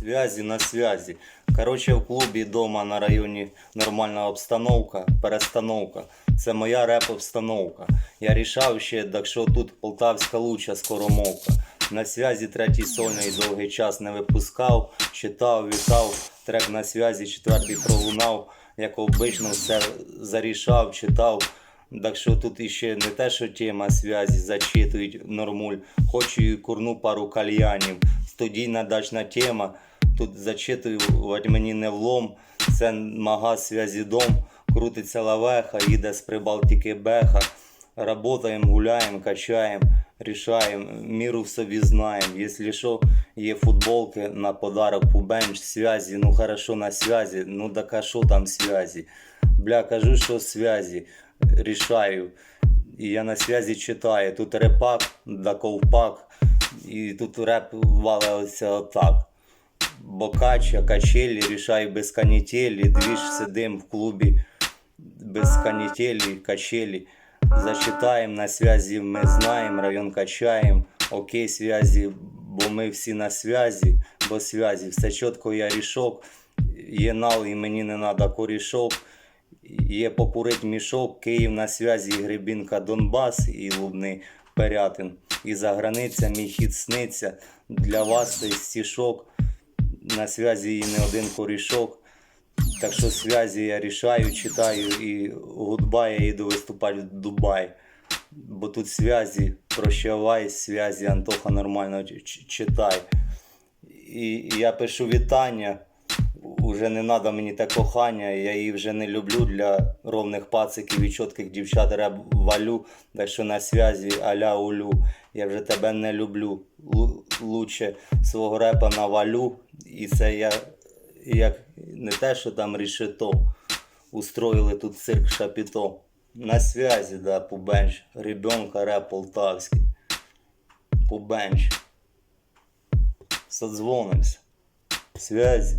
Связі на связі. Коротше, в клубі дома на районі нормальна обстановка, перестановка. Це моя реп-обстановка. Я рішав ще, так що тут полтавська луча скоромовка. На связі третій сольний довгий час не випускав, читав, вітав, трек на связі, четвертий пролунав, як обично все зарішав, читав. Так що тут іще не те, що тема зв'язі зачитують нормуль. Хочу і курну пару кальянів. Студійна дачна тема. Тут зачитувати мені не влом. Це магаз зв'язі дом. Крутиться лавеха, їде з Прибалтики беха. Работаємо, гуляємо, качаємо, рішаємо, міру в собі знаємо. Якщо що, є футболки на подарок по бенч, связі, ну хорошо на связі, ну так а що там связі? Бля, кажу, що связі, рішаю. І я на связі читаю. Тут репак, да ковпак, і тут реп валиться отак. Бокача, качелі, рішаю без канітелі, двіж сидим в клубі без канітелі, качелі. Зачитаємо на связі, ми знаємо, район качаємо. Окей, связі, бо ми всі на связі, бо связі, все чітко я рішок. Є нал і мені не треба корішок. Є покурить мішок, Київ на связі, Гребінка, Донбас і Лубний Перятин. І за границя мій хід сниться. Для вас цей стішок. На связі і не один корішок. Так що зв'язі я рішаю, читаю і гудбай, я їду виступати в Дубай. Бо тут зв'язі, прощавай, зв'язі, Антоха нормально читай. І я пишу вітання. Уже не треба мені те кохання, я її вже не люблю для ровних пациків і чітких дівчат реп валю. Так що на зв'язі аля улю. Я вже тебе не люблю. Лу- Лучше свого репа навалю. І це я як не те, що там рішето. Устроїли тут цирк шапіто. На связі, да, Пубенч. Ребенка реп полтавський. Пубенч. Содзвонимся. Связь.